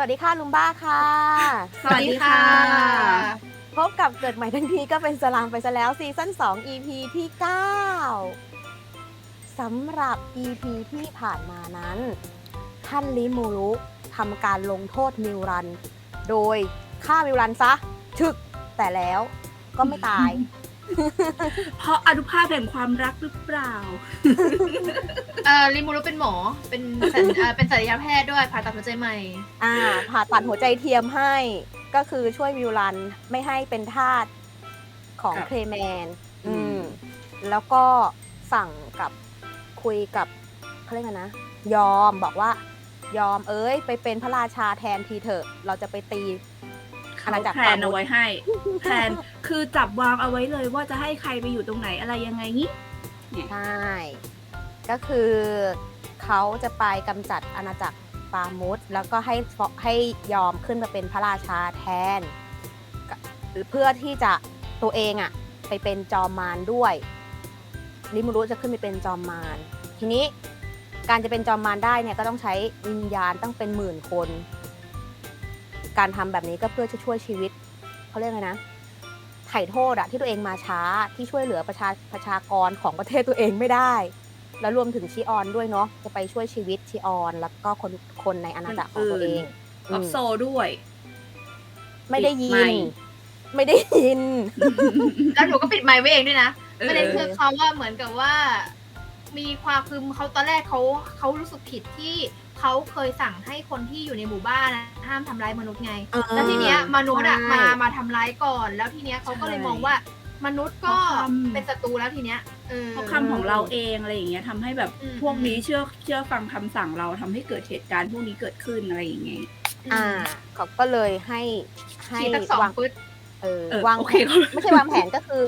วัสดีค่ะลุงบ้าค่ะ สวัสดีค่ะ พบกับเกิดใหม่ทันทีก็เป็นสลามไปซะแล้วซีซั่น2 EP ที่ 9 สำหรับ EP ที่ผ่านมานั้น ท่านลิมูรุทำการลงโทษมิวรัน โดยฆ่ามิวรันซะฉึกแต่แล้วก็ไม่ตาย เพราะอนุภาพแห่งความรักหรือเปล่า เอ่อลิมูรุเป็นหมอ เป็นสัญเอ่อเป็นศัลยแพทย์ด้วยผ่าตัดหัวใจใหม่ อ่าผ่าตัดหัวใจเทียมให้ ก็คือช่วยมิวรันไม่ให้เป็นทาสของครับเคลแมน อือืม ม แล้วก็สั่งกับคุยกับเขาเรียกไงนะ ยอมบอกว่า ยอมเอ้ย ไปเป็นพระราชาแทนทีเถอะ เราจะไปตีอา เขาณาจักรแพลนเอาไว้ให้แพลนคือจับวางเอาไว้เลยว่าจะให้ใครไปอยู่ตรงไหนอะไรยังไงงี้ใช่ก็คือเขาจะไปกำจัดอาณาจักรฟามุสแล้วก็ให้ฟให้ยอมขึ้นมาเป็นพระราชาแทนก็เพื่อที่จะตัวเองอะไปเป็นจอมมารด้วยลิมูรุจะขึ้นไปเป็นจอมมารทีนี้การจะเป็นจอมมารได้เนี่ยก็ต้องใช้วิญญาณตั้งเป็นหมื่นคน การทำแบบนี้ก็เพื่อจะช่วยชีวิตเขาเรียกไงนะไถ่โทษอะที่ตัวเองมาช้าที่ช่วยเหลือประชาประชากรของประเทศตัวเองไม่ได้ แล้วรวมถึงชิออนด้วยเนาะจะไปช่วยชีวิตชิออน แล้วก็คนคนในอาณาจักรของตัวเองออฟโซด้วย ไม่ได้ยิปิดไมนค์ไม่ได้ยิน แล้วหนูก็ปิดไมค์ไว้เองด้วยนะเออประเด็นคือเขาว่าเหมือนกับว่า มีความคือเขาตอนแรกเขาเขารู้สึกผิดที่ เขาเคยสั่งให้คนที่อยู่ในหมู่บ้านนะห้ามทำร้ายมนุษย์ไงแล้วทีเนี้ยมนุษย์อะใช่ มามาทำร้ายก่อน แล้วทีเนี้ยเขาก็เลยใช่มองว่ามนุษย์ก็เพราะคำ เป็นศัตรูแล้วทีเนี้ยเออ เพราะคำของเราเองอะไรอย่างเงี้ยทำให้แบบอืม พวกนี้เชื่อเชื่อฟังคำสั่งเราทำให้เกิดเหตุการณ์พวกนี้เกิดขึ้นอะไรอย่างเงี้ยอ่าเขาก็เลยให้ให้ฉีดตั้งสองวางปึ๊ด เออเออวางโอแผเค นไม่ใช่วางแผนก็คือ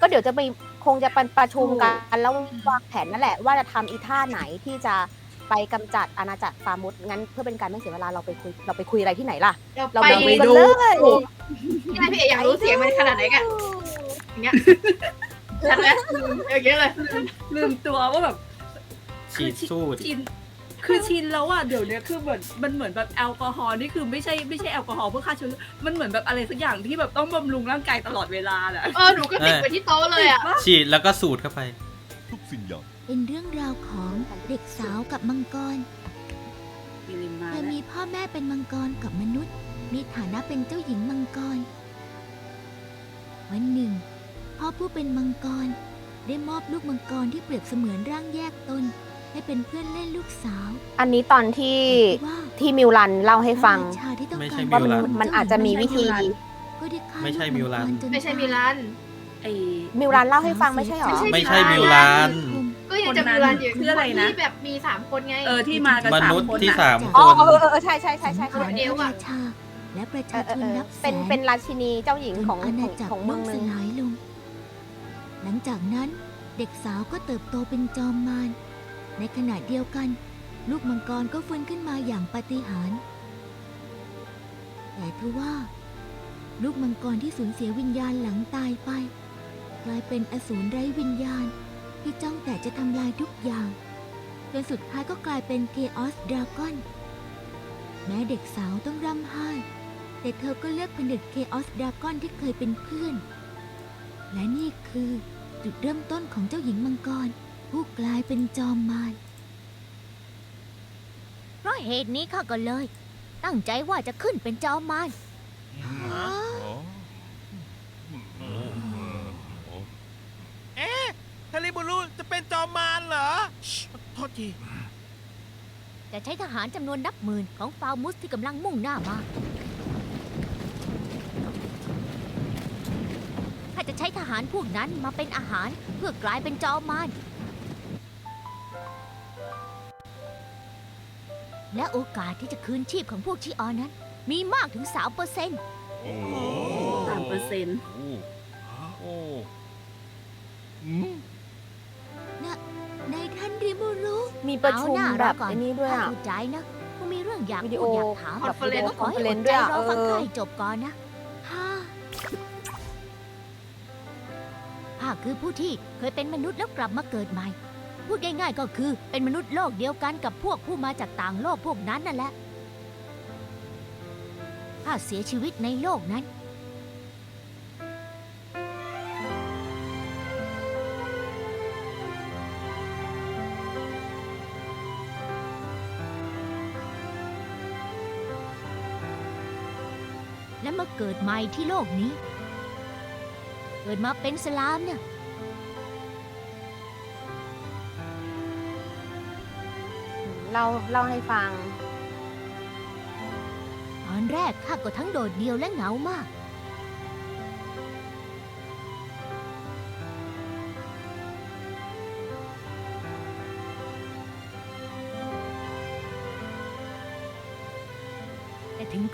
ก็เดี๋ยวจะไปคงจะเป็นประชุมกันแล้ววางแผนนั่นแหละ ว่าจะทำอีท่าไหนที่จะ ไปกำจัดอาณาจักรฟามุสงั้นเพื่อเป็นการไม่เสียเวลาเราไปคุยเราไปคุยอะไรที่ไหนล่ะ เราไปไปไปดูดู กันเลยพี่นายพี่เอกอยากรู้เสียงมันขนาดไหนกันอย่างเงี้ยชัดไหมอย่างเงี้ยเลย ลืมตัวว่าแบบ ฉีดสู้ดิ ชิน คือชินแล้วอะเดี๋ยวเนี้ยคือเหมือนมันเหมือนแบบแอลกอฮอล์นี่คือไม่ใช่ไม่ใช่แอลกอฮอล์เพื่อฆ่าเชื้อมันเหมือนแบบอะไรสักอย่างที่แบบต้องบำรุงร่างกายตลอดเวลาแหละ เออหนูก็ติดไปที่โต๊ะเลยอะฉีดแล้วก็สูดเข้าไป ทุกสิ่งอย่าง เป็นเรื่องราวของเด็กสาวกับมังกรมีลิมมาเธอแล้วมีพ่อแม่เป็นมังกรกับมนุษย์ มีฐานะเป็นเจ้าหญิงมังกร วันหนึ่ง พ่อผู้เป็นมังกร ได้มอบลูกมังกรที่เปรียบเสมือนร่างแยกตน ให้เป็นเพื่อนเล่นลูกสาวอันนี้ตอนที่แต่ว่าที่มิวรันเล่าให้ฟัง พระราชาที่ต้องไม่ใช่การมิวรันเป็มันอาจจะมีวิธี ก็ได้ฆ่าไม่ใช่ลูกมิวรัน งกรจนไม่ใช่ตายมิลัน ไอ้ มิวรันเล่าให้ฟังไม่ใช่หรอ ไม่ใช่มิวรันก็ยังจะมิลันอยู่ชื่ออะไรนะ ที่แบบมีสามคนไง เออที่มากันมสามนุษย์คนที่น่ะ สามอ๋อคนเออเออเออใช่ใช่ใช่ใช่สังใช่หารเดียวพระอะราชาและประเอชาอเอชอนเออนับแสเป็นนเป็นราชินีเจ้าหญิงจนของอาขณาองจักรของล่เมือมงหสนึ่งลายลง หลังจากนั้นเด็กสาวก็เติบโตเป็นจอมมาร ในขณะเดียวกัน ลูกมังกรก็ฟื้นขึ้นมาอย่างปาฏิหาริย์แต่ทว่า ลูกมังกรที่สูญเสียวิญญาณหลังตายไป กลายเป็นอสูรไร้วิญญาณ ที่จ้องแต่จะทำลายทุกอย่างจนสุดท้ายก็กลายเป็นเ h ออสดราก้อนแม้เด็กสาวต้องร่ำไห้ แต่เธอก็เลือกผนึกเคออสดราก้อนที่เคยเป็นเพื่อน และนี่คือจุดเริ่มต้นของเจ้าหญิงมังกร ผู้กลายเป็นจอมมารเพราะเหตุนี้ข้าก็เลย ตั้งใจว่าจะขึ้นเป็นจอมมาร เอ๊ะทาริบุรุจะเป็นจอมมารเหรอชิ โทษทีจะใช้ทหารจำนวนนับหมื่นของฟาวมุสที่กำลังมุ่งหน้ามา ข้าจะใช้ทหารพวกนั้นมาเป็นอาหารเพื่อกลายเป็นจอมมารและโอกาสที่จะคืนชีพของพวกชิออนนั้น มีมากถึง 3%เปอร์เซ็นต์โอ้สามเปอร์เซ็นต์ โอ้โอ้อืม ในท่านริมูรุมีประชุมแบบไอ้นี้ด้วยข้าอะเข้าใจนะคงมีเรื่องอยากวิดีพูโอดอยากถามแบบวิดีโอขอให้คอนเฟอเรอนดซ์ใจด้วยอะรอฟังเออข้าให้จบก่อนนะฮ่าข้าคือผู้ที่เคยเป็นมนุษย์แล้วกลับมาเกิดใหม่ พูดง่ายๆก็คือเป็นมนุษย์โลกเดียวกันกับพวกผู้มาจากต่างโลกพวกนั้นนั่นแหละข้าเสียชีวิตในโลกนั้น และมาเกิดใหม่ที่โลกนี้ เกิดมาเป็นสลามเนี่ย เล่าเล่าให้ฟัง ตอนแรกข้าก็ทั้งโดดเดี่ยวและเหงามาก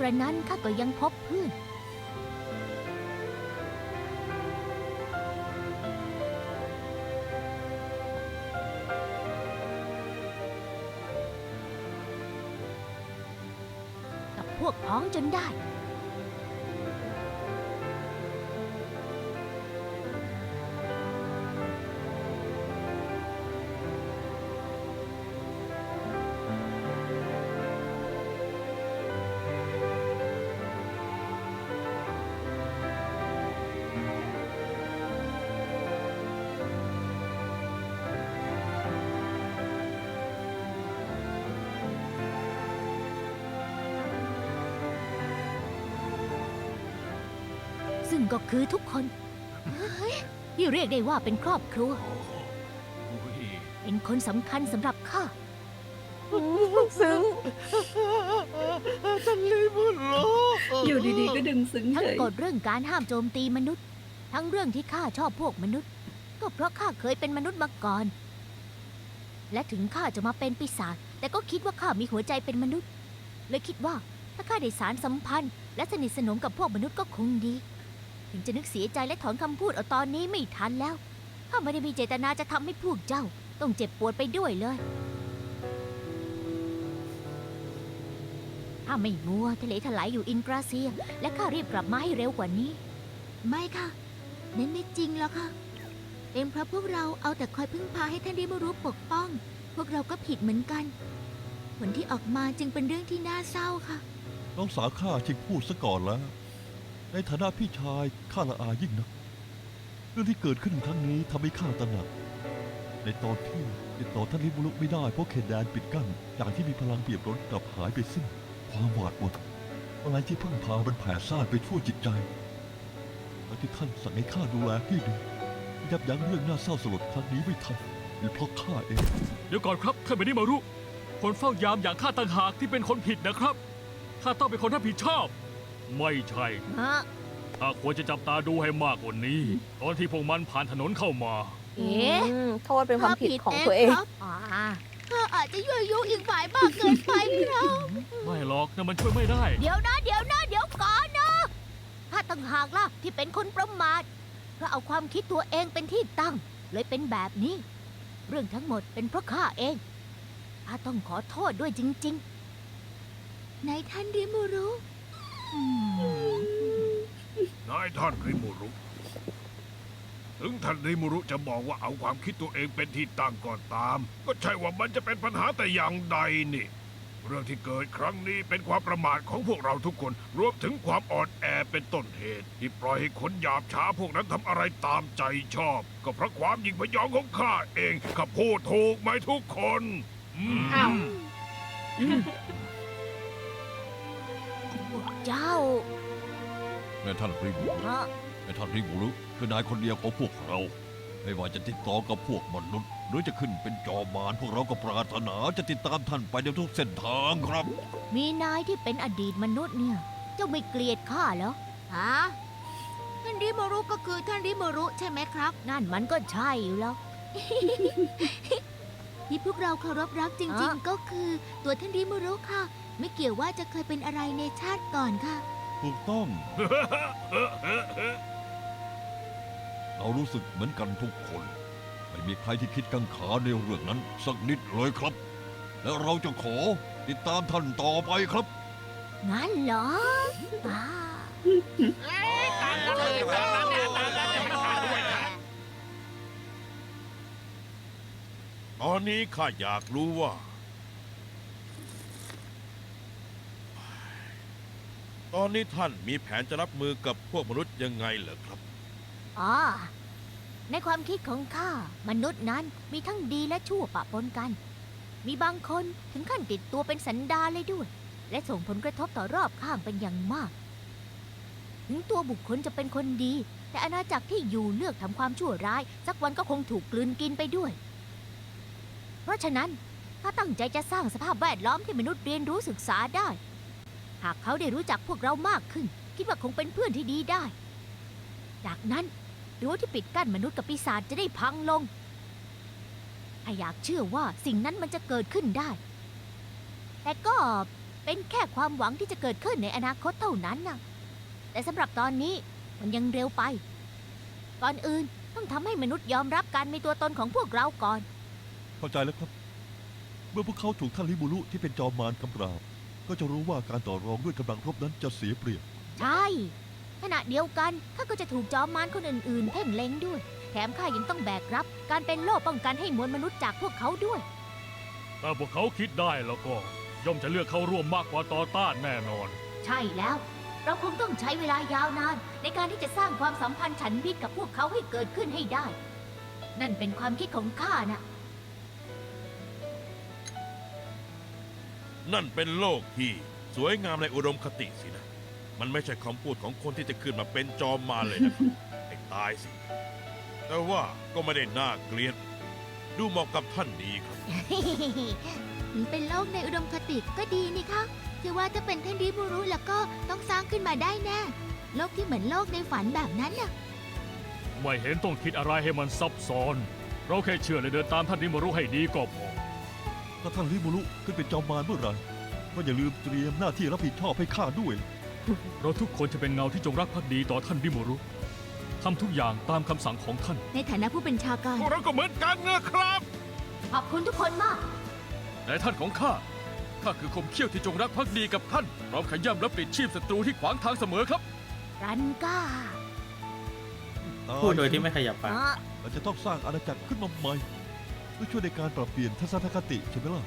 กระนั้นข้าก็ยังพบเพื่อน กับพวกพ้องจนได้ ก็คือทุกคนที่เรียกได้ว่าเป็นครอบครัว เป็นคนสำคัญสำหรับข้าซึ้งท่านลิบุรุอยู่ดีๆก็ดึงซึ้งทั้งกฎเรื่องการห้ามโจมตีมนุษย์ ทั้งเรื่องที่ข้าชอบพวกมนุษย์ ก็เพราะข้าเคยเป็นมนุษย์มาก่อน และถึงข้าจะมาเป็นปีศาจแต่ก็คิดว่าข้ามีหัวใจเป็นมนุษย์เลยคิดว่าถ้าข้าได้สารสัมพันธ์ และสนิทสนมกับพวกมนุษย์ก็คงดี ถึงจะนึกเสียใจและถอนคำพูดเอาตอนนี้ไม่ทันแล้วข้าไม่ได้มีเจตนาจะทำให้พวกเจ้า ต้องเจ็บปวดไปด้วยเลย ถ้าไม่มัวทะเลถลายอยู่อินกราเซีย และข้ารีบกลับมาให้เร็วกว่านี้ ไม่ค่ะนั่นไม่จริงแล้วค่ะ เป็นเพราะพวกเราเอาแต่คอยพึ่งพาให้ท่านริมารุปกป้อง พวกเราก็ผิดเหมือนกัน ผลที่ออกมาจึงเป็นเรื่องที่น่าเศร้าค่ะ น้องสาวข้าชิงพูดซะก่อนแล้ว ในฐานะพี่ชายข้าละอายิ่งนัก เรื่องที่เกิดขึ้นครั้งนี้ทำให้ข้าตระหนัก ในตอนที่ติดต่อท่านลิบุรุไม่ได้เพราะเขตแดนปิดกั้นอย่างที่มีพลังเปรียบล้นกลับหายไปสิ้น ความหวาดหวั่นอะไรที่พึ่งพามันแผ่ซ่านไปทั่วจิตใจ และที่ท่านสั่งให้ข้าดูแลพี่ดียับยั้งเรื่องน่าเศร้าสลดครั้งนี้ไม่ทันเป็นเพราะข้าเอง เดี๋ยวก่อนครับท่านไม่ได้มารู้ คนเฝ้ายามอย่างข้าต่างหากที่เป็นคนผิดนะครับข้าต้องเป็นคนรับผิดชอบ ไม่ใช่ ฮะข้าควรจะจับตาดูให้มากกว่านี้ ตอนที่พวกมันผ่านถนนเข้ามา เอ๊ะอืมโทษเป็นความผิดของตัวเองอ่าข้าอาจจะยั่วยุอีกฝ่ายมากเกินไปครับไม่หรอกนั่นมันช่วยไม่ได้ เดี๋ยวนะ เดี๋ยวนะ เดี๋ยวก่อนนะข้าต่างหากล่ะที่เป็นคนประมาทเพราะเอาความคิดตัวเองเป็นที่ตั้ง เลยเป็นแบบนี้ เรื่องทั้งหมดเป็นเพราะข้าเองข้าต้องขอโทษด้วยจริง ๆ นายท่านริมูรุ นายท่านริมูรุ ถึงท่านริมูรุจะบอกว่าเอาความคิดตัวเองเป็นที่ตั้งก่อนตาม ก็ใช่ว่ามันจะเป็นปัญหาแต่อย่างใดนี่ เรื่องที่เกิดครั้งนี้เป็นความประมาทของพวกเราทุกคน รวมถึงความอ่อนแอเป็นต้นเหตุ ที่ปล่อยให้คนหยาบช้าพวกนั้นทำอะไรตามใจชอบ ก็เพราะความหยิ่งพยองของข้าเองข้าพูดถูกไหมทุกคนอืมอ้าว เจ้า แม่ท่านริบุรุฮะแม่ท่านริบุรุคือนายคนเดียวของพวกเรา ไม่ว่าจะติดต่อกับพวกมนุษย์ หรือจะขึ้นเป็นจอมมารพวกเราก็ปรารถนาจะติดตามท่านไปในทุกเส้นทางครับ มีนายที่เป็นอดีตมนุษย์เนี่ย เจ้าไม่เกลียดข้าเหรอ ฮะท่านริโมรุก็คือท่านริโมรุใช่ไหมครับ นั่นมันก็ใช่อยู่แล้ว ที่พวกเราเคารพรักจริงๆก็คือตัวท่านริโมรุค่ะ ไม่เกี่ยวว่าจะเคยเป็นอะไรในชาติก่อนค่ะ ถูกต้อง เรารู้สึกเหมือนกันทุกคน ไม่มีใครที่คิดกังขาในเรื่องนั้นสักนิดเลยครับ และเราจะขอติดตามท่านต่อไปครับ งั้นเหรออ่าตอนนี้ข้าอยากรู้ว่า ตอนนี้ท่านมีแผนจะรับมือกับพวกมนุษย์ยังไงเหรอครับ อ๋อ ในความคิดของข้ามนุษย์นั้นมีทั้งดีและชั่วปะปนกัน มีบางคนถึงขั้นติดตัวเป็นสันดานเลยด้วย และส่งผลกระทบต่อรอบข้างเป็นอย่างมาก ถึงตัวบุคคลจะเป็นคนดี แต่อาณาจักรที่อยู่เลือกทำความชั่วร้าย สักวันก็คงถูกกลืนกินไปด้วย เพราะฉะนั้นข้าตั้งใจจะสร้างสภาพแวดล้อมที่มนุษย์เรียนรู้ศึกษาได้ หากเขาได้รู้จักพวกเรามากขึ้น คิดว่าคงเป็นเพื่อนที่ดีได้ จากนั้นรั้วที่ปิดกั้นมนุษย์กับปีศาจจะได้พังลงถ้าอยากเชื่อว่าสิ่งนั้นมันจะเกิดขึ้นได้ แต่ก็เป็นแค่ความหวังที่จะเกิดขึ้นในอนาคตเท่านั้นนะแต่สำหรับตอนนี้มันยังเร็วไป ก่อนอื่นต้องทำให้มนุษย์ยอมรับการมีตัวตนของพวกเราก่อน เข้าใจแล้วครับ เมื่อพวกเขาถูกท่านลิบุรุที่เป็นจอมมารกำราบ ก็จะรู้ว่าการต่อรองด้วยกำลังรบนั้นจะเสียเปรียบ ใช่ ขณะเดียวกันข้าก็จะถูกจอมมารคนอื่นๆ เพ่งเล็งด้วย แถมข้ายังต้องแบกรับ การเป็นโล่ป้องกันให้มวลมนุษย์จากพวกเขาด้วย ถ้าพวกเขาคิดได้แล้วก็ ย่อมจะเลือกเข้าร่วมมากกว่าต่อต้านแน่นอน ใช่แล้ว เราคงต้องใช้เวลายาวนาน ในการที่จะสร้างความสัมพันธ์ฉันมิตรกับพวกเขาให้เกิดขึ้นให้ได้ นั่นเป็นความคิดของข้านะ นั่นเป็นโลกที่สวยงามในอุดมคติสินะ มันไม่ใช่คำพูดของคนที่จะขึ้นมาเป็นจอมมารเลยนะครับไอ้ตายสิ แต่ว่าก็ไม่ได้น่าเกลียด ดูเหมาะกับท่านดีครับถึงเป็นโลกในอุดมคติก็ดีนี่คะคือว่าถ้าเป็นท่านริบุรุแล้วก็ต้องสร้างขึ้นมาได้แน่ โลกที่เหมือนโลกในฝันแบบนั้นน่ะ ไม่เห็นต้องคิดอะไรให้มันซับซ้อน เราแค่เชื่อและเดินตามท่านนิมรุให้ดีก็พอ ถ้าท่านลิบุรุขึ้นเป็นจอมมารเมื่อไหร่ก็อย่าลืมเตรียมหน้าที่รับผิดชอบให้ข้าด้วย เราทุกคนจะเป็นเงาที่จงรักภักดีต่อท่านนิมรุทำทุกอย่างตามคำสั่งของท่าน ในฐานะผู้เป็นชาการ พวกเราก็เหมือนกันนะครับ ขอบคุณทุกคนมากในท่านของข้า ข้าคือคมเขี้ยวที่จงรักภักดีกับท่านพร้อมขย้ำและปลิดชีพศัตรูที่ขวางทางเสมอครับรันก้าพูดโดยที่ไม่ขยับปากอ๋อเราจะต้องสร้างอาณาจักรขึ้นมาใหม่ เพื่อช่วยในการปรับเปลี่ยนทัศนคติใช่ไหมล่ะ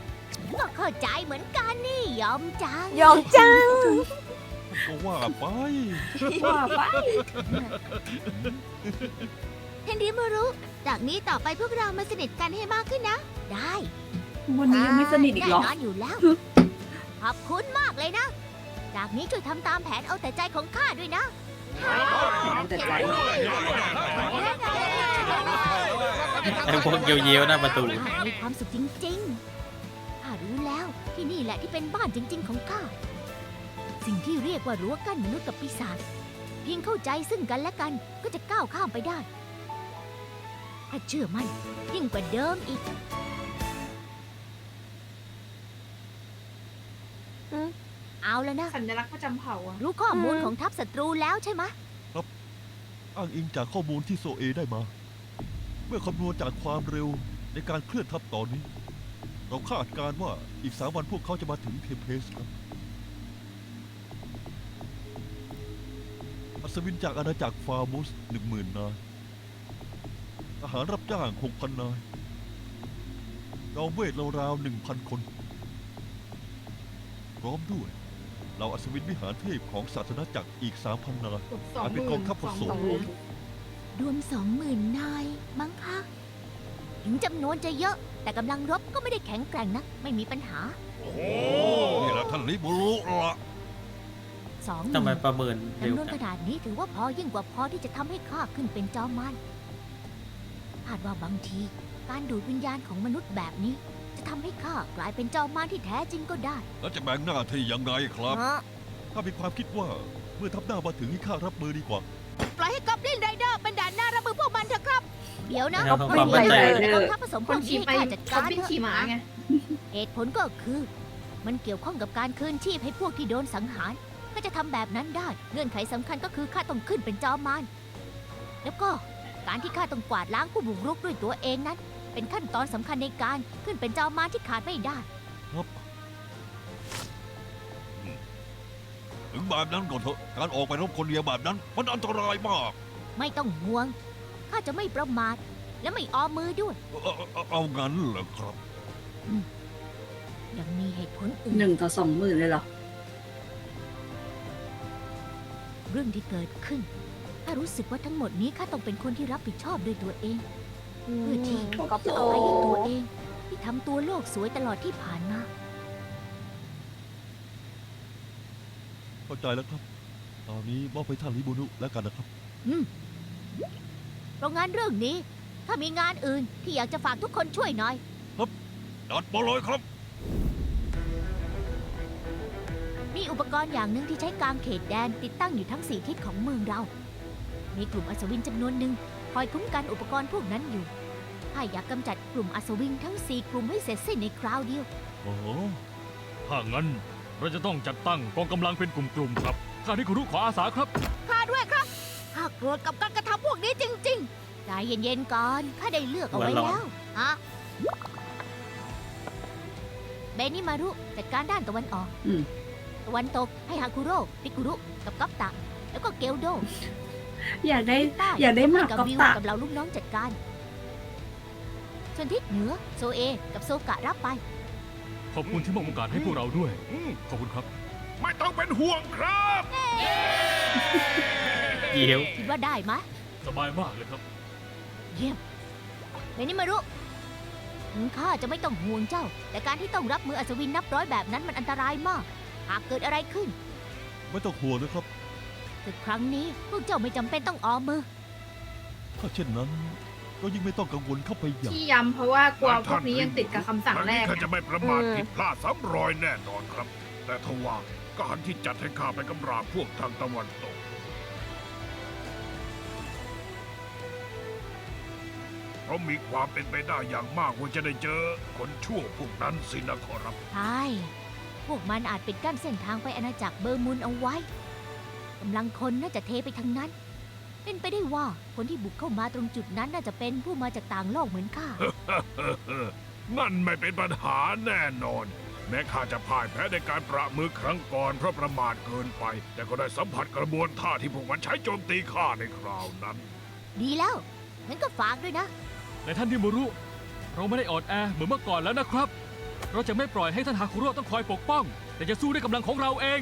ก็เข้าใจเหมือนกันนี่ยอมจัง ยอมจังก็ว่าไปว่าไปท่านริบุรุ จากนี้ต่อไปพวกเรามาสนิทกันให้มากขึ้นนะ ได้วันนี้ยังไม่สนิทอีกเหรอแน่นอนอยู่แล้ว ขอบคุณมากเลยนะ จากนี้ช่วยทำตามแผนเอาแต่ใจของข้าด้วยนะแต่ใจ ไอ้พวกเยียวๆหน้าประตูข้ามีความสุขจริงๆข้ารู้แล้วที่นี่แหละที่เป็นบ้านจริง ๆ ของข้า สิ่งที่เรียกว่ารั้วกั้นมนุษย์กับปีศาจ เพียงเข้าใจซึ่งกันและกันก็จะก้าวข้ามไปได้ถ้าเชื่อมั่นยิ่งกว่าเดิมอีก เอาแล้วนะ สัญลักษณ์ประจำเผ่าอะรู้ข้อมูลของทัพศัตรูแล้วใช่ไหมอ้างอิงจากข้อมูลที่โซเอได้มา เมื่อคำนวณจากความเร็วในการเคลื่อนทัพตอนนี้ เราคาดการณ์ว่าอีกสามวันพวกเขาจะมาถึงเทมเพสครับอัศวินจากอาณาจักรฟาร์มุสหนึ่งหมื่นนายทหารรับจ้างหกพันนายจอมเวทราวๆหนึ่งพันคน พร้อมด้วย เหล่าอัศวินวิหารเทพของศาสนาจักรอีกสามพันนายสองหเป็นมื่กอนงทัพผสมสองหมื่นรวมสองหมื่นนายมั้งคะ ถึงจำนวนจะเยอะ แต่กำลังรบก็ไม่ได้แข็งแกร่งนะ ไม่มีปัญหาโอ้โหนี่แหละท่านลิบุรุละสองหทำไมมื่นประเมินเร็วจำนวนจัขงนาดนี้ถือว่าพอยิ่งกว่าพอที่จะทำให้ข้าขึ้นเป็นจอมมารคาดว่าบางที การดูดวิญญาณของมนุษย์แบบนี้ จะทำให้ข้ากลายเป็นจอมมารที่แท้จริงก็ได้แล้วจะแบ่งหน้าที่ยังไงครับเนอะถ้ามีความคิดว่าเมื่อทัพหน้ามาถึงให้ข้ารับมือดีกว่า ปล่อยให้กอบลินไรเดอร์เป็นด่านหน้ารับมือพวกมันเถอะครับ เดี๋ยวนะแล้วทำความเข้าใจกองทัพผสมพควนกขี่นี้ไปข้าจัดเขาการเป็นเถอะขี่ม้าไง เหตุผลก็คือ มันเกี่ยวข้องกับการคืนชีพให้พวกที่โดนสังหารก็จะทำแบบนั้นได้ เงื่อนไขสำคัญก็คือข้าต้องขึ้นเป็นจอมมารแล้วก็การที่ข้าต้องกวาดล้างผู้บุกรุกด้วยตัวเองนั้น เป็นขั้นตอนสำคัญในการขึ้นเป็นจอมมารที่ขาดไม่ได้ครับถึงแบบนั้นก็เถอะ การออกไปรบคนเดียวแบบนั้น มันอันตรายมาก ไม่ต้องห่วง ข้าจะไม่ประมาท และไม่ออมมือด้วยเอาเอาเอางั้นเหรอครับ ยังมีเหตุผลอื่น หนึ่งต่อสองหมื่นเลยเหรอ เรื่องที่เกิดขึ้นข้ารู้สึกว่าทั้งหมดนี้ข้าต้องเป็นคนที่รับผิดชอบด้วยตัวเอง เพื่อที่ก็จะโอ้อภัยให้ตัวเอง ที่ทำตัวโลกสวยตลอดที่ผ่านมา เข้าใจแล้วครับ ตอนนี้มอบให้ท่านริบุนุแล้วกันนะครับ อืมเพราะงานเรื่องนี้ ถ้ามีงานอื่นที่อยากจะฝากทุกคนช่วยหน่อยจัดมาเลยครับ มีอุปกรณ์อย่างหนึ่งที่ใช้กลางเขตแดนติดตั้งอยู่ทั้งสี่ทิศของเมืองเรา มีกลุ่มอัศวินจำนวนหนึ่ง คอยคุ้มกันอุปกรณ์พวกนั้นอยู่ถ้าอยากกำจัดกลุ่มอัศวินทั้งสี่กลุ่มให้เสร็จสิ้นในคราวเดียว โอ้โหถ้างั้นเราจะต้องจัดตั้งกองกำลังเป็นกลุ่มๆครับ ข้าที่คุรุขออาสาครับ ข้าด้วยครับ ข้าโกรธกับการกระทำพวกนี้จริงๆ ใจเย็นๆก่อน ข้าได้เลือกเอาไว้หัวเราะแล้ว ฮะ เบนิมารุจัดการด้านตะวันออก อืม ตะวันตกให้ฮาคุโร่ปิกุรุ กับกัปตะ แล้วก็เกลโด อยากได้ใต้อยากได้หมากกับกับวิวตะกับเราลูกน้องจัดการ ส่วนทิศเหนือโซเอ กับโซกะรับไป ขอบคุณที่มอบโอกาสให้พวกเราด้วยอืมขอบคุณครับ ไม่ต้องเป็นห่วงครับ เยียวคิดว่าได้ไหมสบายมากเลยครับ เยี่ยมเบนิมารุถึงข้าจะไม่ต้องห่วงเจ้า แต่การที่ต้องรับมืออัศวินนับร้อยแบบนั้นมันอันตรายมาก หากเกิดอะไรขึ้น ไม่ต้องห่วงนะครับ ศึกครั้งนี้ พวกเจ้าไม่จำเป็นต้องออมมือ ถ้าเช่นนั้น ก็ยิ่งไม่ต้องกังวลเข้าไปใหญ่ ที่ย้ำเพราะว่ากลัวพวกนี้ยังติดกับคำสั่งแรกทางนี้ข้าไงจะไม่ประมาทผิดพลาดซ้ำรอยแน่นอนครับ แต่ทว่าการที่จัดให้ข้าไปกำราบพวกทางตะวันตก เพราะมีความเป็นไปได้อย่างมากว่าจะได้เจอคนชั่วพวกนั้นสินะขอรับ ใช่ พวกมันอาจปิดกั้นเส้นทางไปอาณาจักรเบอร์มุนเอาไว้ กำลังคนน่าจะเทไปทางนั้น เป็นไปได้ว่าคนที่บุกเข้ามาตรงจุดนั้นน่าจะเป็นผู้มาจากต่างโลกเหมือนข้า นั่นไม่เป็นปัญหาแน่นอน แม้ข้าจะพ่ายแพ้ในการประมือครั้งก่อนเพราะประมาทเกินไป แต่ก็ได้สัมผัสกระบวนท่าที่พวกมันใช้โจมตีข้าในคราวนั้น ดีแล้ว งั้นก็ฝากด้วยนะ ในท่านที่มารุ เราไม่ได้อ่อนแอเหมือนเมื่อก่อนแล้วนะครับ เราจะไม่ปล่อยให้ท่านฮาคุโร่ต้องคอยปกป้อง แต่จะสู้ด้วยกำลังของเราเอง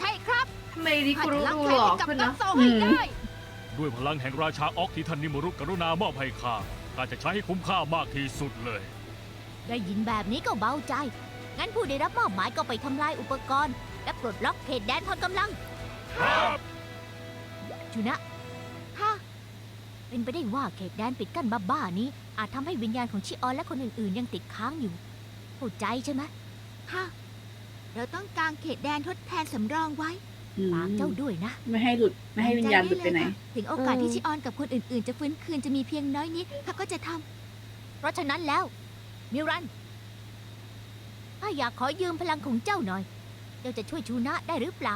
ใช่ครับทำไมริข้าคุรุจะล้างดูแค้หนล่อให้กับขึ้นนันะกโซให้ได้ด้วยพลังแห่งราชาออกที่ท่านนิมรุกรุณามอบให้ข้าข้าจะใช้ให้คุ้มค่ามากที่สุดเลย ได้ยินแบบนี้ก็เบาใจ งั้นผู้ได้รับมอบหมายก็ไปทำลายอุปกรณ์ และปลดล็อกเขตแดนทอนกำลัง ครับชุนะ ฮะเป็นไปได้ว่าเขตแดนปิดกั้นบ้าๆนี้ อาจทำให้วิญญาณของชิออนและคนอื่นๆ ยังติดค้างอยู่เข้าใจใช่ไหมฮะ เราต้องกางเขตแดนทดแทนสำรองไว้อืมฝากเจ้าด้วยนะไม่ให้หลุด ไม่ให้วิญญาณหลุดไปไหน ถึงโอกาสที่ชิออนกับคนอื่นๆ จะฟื้นคืนจะมีเพียงน้อยนิดข้าก็จะทำเพราะฉะนั้นแล้ว มิรันข้าอยากขอยืมพลังของเจ้าหน่อย เจ้าจะช่วยชูนะได้หรือเปล่า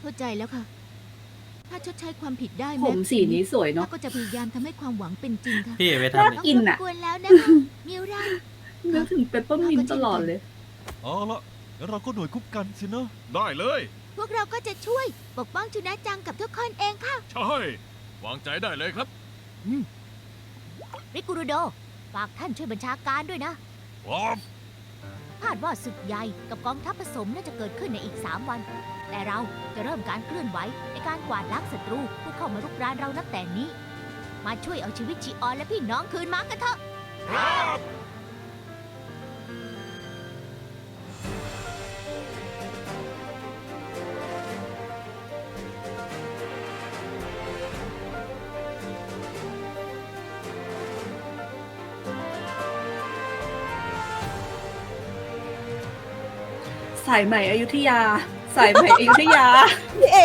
เข้าใจแล้วค่ะ ถ้าชดใช้ความผิดได้ผมสีนี้สวยเนาะ ข้าก็จะพยายามทำให้ความหวังเป็นจริงค่ะพี่เอไปน่าทำกินอะรบกวนแล้วนะคะมิรัน นึกถึงเปปเปอร์มินต์ตลอดเลย เอาละ งั้นเราก็หน่วยคุ้มกันสินะ ได้เลย พวกเราก็จะช่วยปกป้องชูนะจังกับทุกคนเองค่ะ ใช่ วางใจได้เลยครับ ริกุรุโด ฝากท่านช่วยบัญชาการด้วยนะครับคาดว่าศึกใหญ่กับกองทัพผสมน่าจะเกิดขึ้นในอีก 3 วัน แต่เราจะเริ่มการเคลื่อนไหวในการกวาดล้างศัตรูผู้เข้ามารุกรานเรานับแต่นี้ มาช่วยเอาชีวิตชีออนและพี่น้องคืนมากันเถอะ ครับ สายใหม่อยุธยา สายใหม่อยุธยา พี่เอ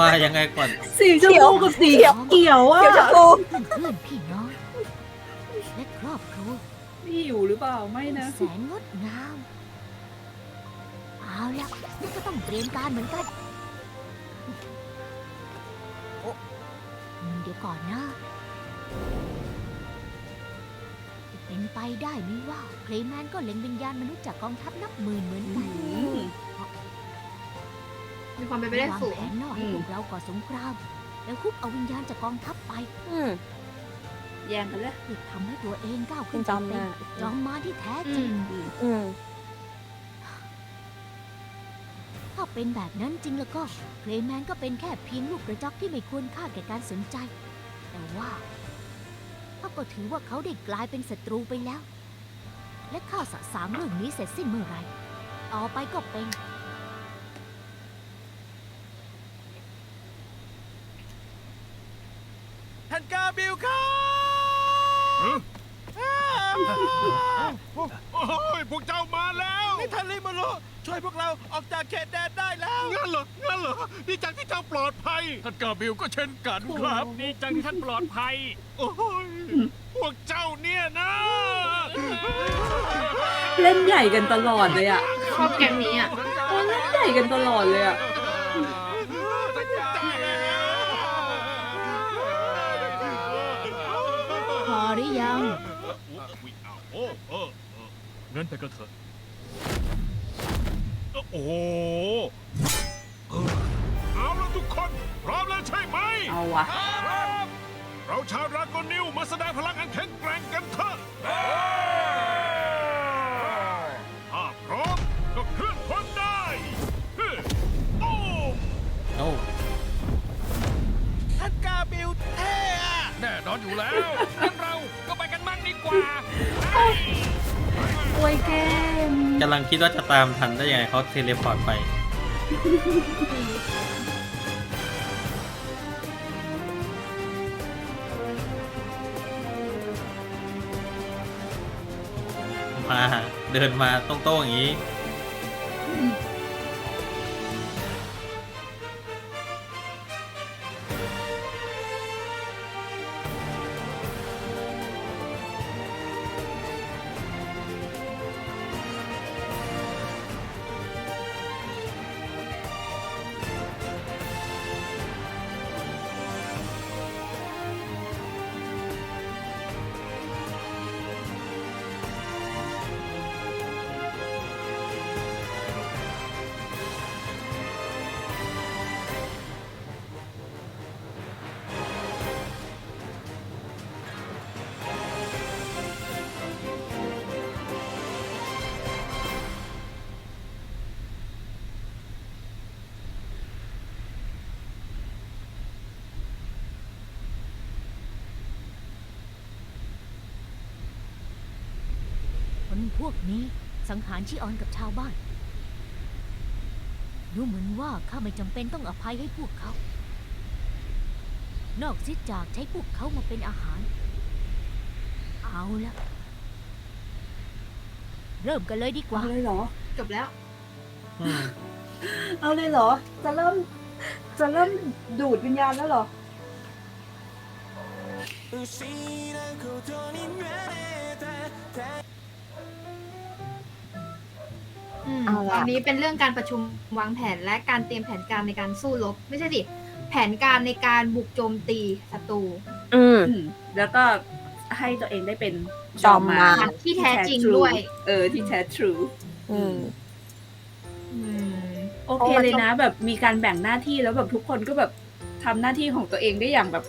มายังไงก่อน สีชมพูกับสีเขียวอะเดี๋ยวจะปูเพื่อนๆพี่น้องและครอบครัวนี่อยู่หรือเปล่าไม่นะ แสนงดงามเอาละนี่ก็ต้องเตรียมการเหมือนกันโอ้อืมเดี๋ยวก่อนนะจะ เป็นไปได้ไหมว่าเคลแมนก็เล็งวิญญาณมนุษย์จากกองทัพนับหมื่นเหมือนกันมีความเป็นไปได้วางสูงแผนล่อให้พวกเราก่อสงครามแล้วคุบเอาวิญญาณจากกองทัพไปอืมแย่งกันแล้วเพื่อทำให้ตัวเองก้าวคุขึ้ณนจไปอมเป็มานจอมมารที่แท้อืจริงมอืมถ้าเป็นแบบนั้นจริงแล้วก็เคลแมนก็เป็นแค่เพียงลูกกระจอกที่ไม่ควรค่าแก่การสนใจ แต่ว่า ถ้าก็ถือว่าเขาได้กลายเป็นศัตรูไปแล้ว และข้าสะสางเรื่องนี้เสร็จสิ้นเมื่อไหรต่อไปก็เป็น ท่านกาบิลครับ โอ้ยพวกเจ้ามาแล้วนี่ท่านริมารุช่วยพวกเราออกจากเขตแดนได้แล้วงั้นเหรองั้นเหรอดีจังที่เจ้าปลอดภัยท่านกาบิลก็เช่นกันครับดีจังที่ท่านปลอดภัย โอ้ยพวกเจ้าเนี่ยนะเล่นใหญ่กันตลอดเลยอะชอบแกงนี้อะเออเล่นใหญ่กันตลอดเลยอะ งั้นไปกันเถอะโอ้โหเออเอาละทุกคน พร้อมแล้วใช่ไหมเอาวะเราชาวดราโกนิวมาแสดงพลังอันแข็งแกร่งกันเถอะถ้าพร้อมก็เคลื่อนพลได้เฮ้ยโอ้โอ้ท่านกาบิลเท่อะแน่นอนอยู่แล้วงั้นเราก็ไปกันมั่งดีกว่าอ วยแก้มกำลังคิดว่าจะตามทันได้ยังไงเขาเทเลพอร์ตไป มา เดินมาต้งๆอย่างนี้ พวกนี้สังหารชิออนกับชาวบ้าน ดูเหมือนว่าข้าไม่จำเป็นต้องอภัยให้พวกเขา นอกเสียจากใช้พวกเขามาเป็นอาหาร เอาละเริ่มกันเลยดีกว่า เอาเลยเหรอ จบแล้ว อืมเอาเลยเหรอ จะเริ่ม จะเริ่มดูดวิญญาณแล้วเหรอ อืมเอาล่ะตอนนี้เป็นเรื่องการประชุมวางแผนและการเตรียมแผนการในการสู้รบ ไม่ใช่สิ แผนการในการบุกโจมตีศัตรูอืม อืมแล้วก็ให้ตัวเองได้เป็นจอมมาร ที่แท้จริงด้วย เออที่แท้ทรู อืม อืม โอเคเลยนะ แบบมีการแบ่งหน้าที่แล้วแบบทุกคนก็แบบทำหน้าที่ของตัวเองได้อย่างแบบ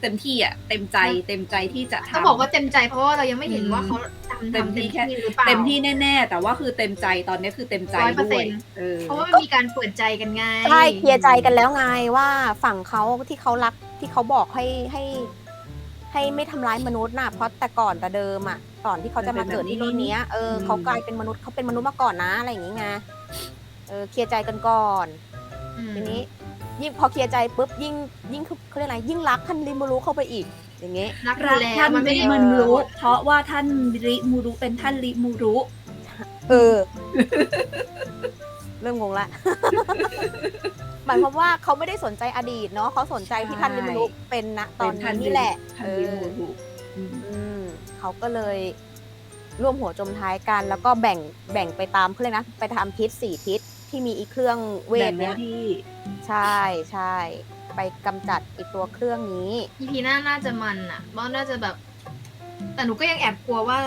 เต็มที่อะ เต็มใจ เต็มใจที่จะต้องทำบอกว่าเต็มใจเพราะว่าเรายังไม่เห็นอืม ว่าเขาทำ เต็มทำที่เต็มแค่ที่หรือเปล่า เต็มที่แน่ๆ แต่ว่าคือเต็มใจตอนนี้คือเต็มใจด้วย100%เออ เพราะว่ามันมีการเปิดใจกันไงใช่เคลียร์ใจกันแล้วไงว่าฝั่งเขาที่เขารักที่เขาบอกให้ให้ ให้ไม่ทำร้ายมนุษย์น่ะเพราะแต่ก่อนแต่เดิมอะก่อนที่เขาจะมาเกิดที่โลกเนี้ยเออเขากลายเป็นมนุษย์เขาเป็นมนุษย์มาก่อนนะอะไรอย่างงี้ไงเออเคลียร์ใจกันก่อนอืมทีนี้ ยิ่งพอเคลียร์ใจปุ๊บยิ่งยิ่งเขาเรียกอะไรยิ่งรักท่านริมูรุเข้าไปอีก อย่างเงี้ยรักอรัยู่กแล้วท่านมันไม่ริได้มูรุเพราะว่าท่านริมูรุเป็นท่านริมูรุ เออ เริ่มงงละ หมายความว่าเขาไม่ได้สนใจอดีตเนาะเขาสนใจที่ท่านริมูรุเป็นนะตอนเป็ท่านี้นี่แหละท่านเอริอมูรุอืมอืมเขาก็เลยร่วมหัวจมท้ายกัน แล้วก็แบ่งแบ่งไปตามเขาเลยกนะ ไปทำทิศสี่ทิศที่มีอีกเครื่องเวแบ่ทงหเนี้น้ายที่ใช่ใช่ ไปกำจัดอีตัวเครื่องนี้ อีพีหน้าน่าจะมันอะบอสน่าจะแบบ แต่หนูก็ยังแอบกลัวว่า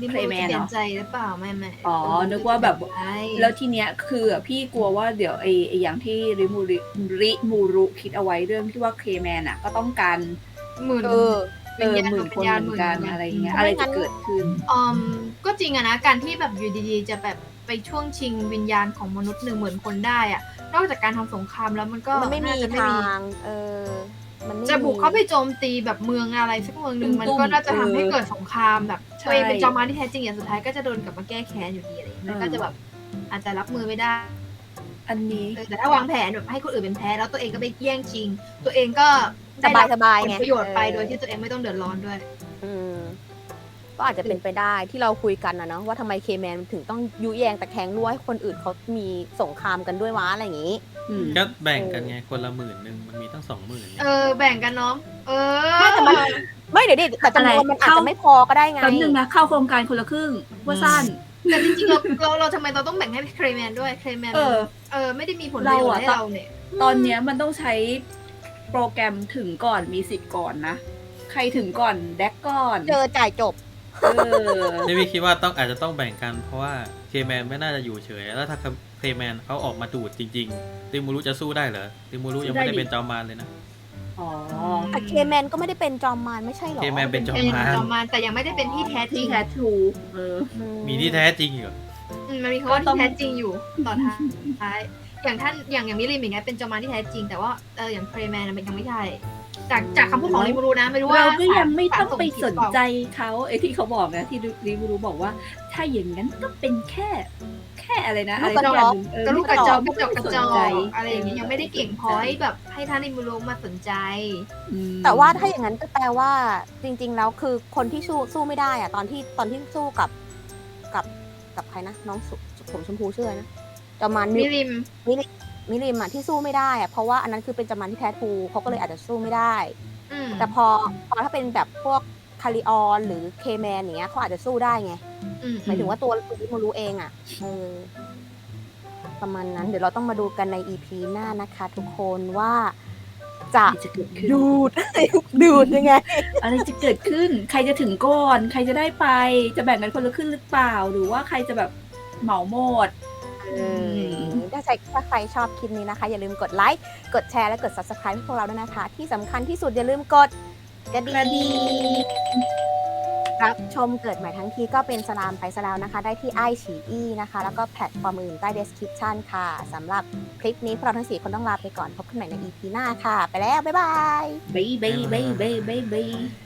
ดิมโบจะเปลี่ยนใจหรือเปล่าไม่ไม่อ๋อ นึกว่าแบบ ใช่แล้วทีเนี้ยคือพี่กลัวว่าเดี๋ยวไอ้ไอ้อย่างที่ริมูริริมูรุคิดเอาไว้เรื่องที่ว่าเคแมนอะ ก็ต้องการหมื่น เออ เออหมื่นคนเหมือนกันอะไรอย่างเงี้ยอะไรจะเกิดขึ้นอืมก็จริงอะนะ การที่แบบอยู่ดีๆ จะแบบไปช่วงชิงวิญญาณของมนุษย์หนึ่งหมื่นคนได้อะ นอกจากการทำสงครามแล้วมันก็มันไม่มีน่าจะทางเออ มันไม่จะบุกมีเข้าไปโจมตีแบบเมืองอะไรสักเมืองหนึ่งตุ้มๆมันก็น่าจะทำให้เออเกิดสงครามแบบใช่ตัวเองเป็นจอมมารที่แท้จริงอย่างสุดท้ายก็จะโดนกลับมาแก้แค้นอยู่ดีอะไรอย่างเงี้ยมันก็จะแบบอาจจะรับมือไม่ได้อันนี้ เออแต่ถ้าวางแผนแบบให้คนอื่นเป็นแพ้แล้วตัวเองก็ไปแย่งชิง ตัวเองก็สได้บายรับสบายผลไงประโยชน์ไปเออโดยที่ตัวเองไม่ต้องเดือดร้อนด้วย อืม ก็อาจจะเป็นไปได้ที่เราคุยกันนะเนาะว่าทำไมเคแมนถึงต้องยุแยงตะแคงรั่วให้คนอื่นเขามีสงครามกันด้วยวะอะไรอย่างนี้ อืมก็แบ่งกันไงคนละหมื่นหนึ่งมันมีตั้งสองหมื่นเออ แบ่งกันเนาะเออ ไม่แต่มัน ไม่เดี๋ยวดิแต่จำนวนมันอาจอะไรจะไม่พอก็ได้ไง แป๊บนึงนะเข้าโครงการคนละครึ่งว่าสั้น แต่จริงๆเราเราเราทำไมเราต้องแบ่งให้เครแมนด้วยเครแมนเออ เออไม่ได้มีผลประโยชน์ให้เราอะเราเนี่ยตอนเนี้ยมันต้องใช้โปรแกรมถึงก่อนมีสิทธิ์ก่อนนะ ใครถึงก่อนแดกก่อน เจอจ่ายจบเออ นี่พี่คิดว่าต้องอาจจะต้องแบ่งกัน เพราะว่าเคแมนไม่น่าจะอยู่เฉย แล้วถ้าเคแมนเขาออกมาดูดจริง ๆ ติมูรุจะสู้ได้เหรอ ติมูรุยังไม่ได้เป็นจอมมารเลยนะ อ๋อแต่เคแมนก็ไม่ได้เป็นจอมมารไม่ใช่หรอเคแมนเป็นจอมเป็นมารจอมมารแต่ยังไม่ได้เป็นที่แท้จริที่งแท้ทรูเอออืมีที่แท้จริงเหรออืมมันมีคำว่าก็ต้องที่แท้จริงอยู่ต่อท้ายท้ายอย่างท่านอย่างอย่างมิริมอย่างเงี้ยเป็นจอมมารที่แท้จริง แต่ว่าเอออย่างเครแมนมันยังไม่ใช่ จากจากคำพูดของลิมูรูนะไม่รู้ว่าเราก็ยังไม่ต้องสารไปผิดสหรืนอเปล่าใจเขาไอ้ที่เขาบอกนะที่ริบูรู้บอกว่า ถ้าอย่างนั้นก็เป็นแค่ แค่อะไรนะอะไรลูกกระจอกเออก็ลูกกระจอกกระจอกกระจอกไม่สนใจอะไรอย่างเงี้ยยังไม่ได้เก่งพอให้แบบให้ท่านลิมูรูมาสนใจอืมแต่ว่าถ้าอย่างนั้นก็แปลว่า จริง ๆ แล้วคือคนที่สู้สู้ไม่ได้อะตอนที่ตอนที่สู้กับกับกับใครนะน้องสุผมชมพูชื่ออะไรนะจอมมารมิมิริม มิริมิริมอะที่สู้ไม่ได้อะเพราะว่าอันนั้นคือเป็นจอมมารที่แท้ทรูเขาก็เลยอาจจะสู้ไม่ได้ อืมแต่พอพอถ้าเป็นแบบพวกคาริออนหรือเคแมนอย่างเงี้ยเขาอาจจะสู้ได้ไงอืมหมายถึงว่าตัวตัวที่มูรู้เองอะเออประมาณนั้น เดี๋ยวเราต้องมาดูกันใน EP หน้านะคะ ทุกคนว่าจะอะไรจะเกิดขึ้น ดูด ดูดยังไง อะไรจะเกิดขึ้น ใครจะถึงก่อน ใครจะได้ไป จะแบ่งกันคนละครึ่งหรือเปล่า หรือว่าใครจะแบบเหมาหมด เออถ้าใครถ้าใครชอบคลิปนี้นะคะ อย่าลืมกดไลค์ กดแชร์และกด subscribe ให้พวกเราด้วยนะคะ ที่สำคัญที่สุดอย่าลืมกดกระกระดิ่ดิ่งงรับชมเกิดใหม่ทั้งทีก็เป็นสลามไปสลาวนะคะ ได้ที่ไอฉีอีนะคะ แล้วก็แพลตฟอร์มอื่นใต้ description ค่ะสำหรับคลิปนี้พวกเราทั้ง4คนต้องลาไปก่อนพบกันใหม่ใน EP หน้าค่ะ ไปแล้ว บ๊ายบายบายบายบายบายบายบาย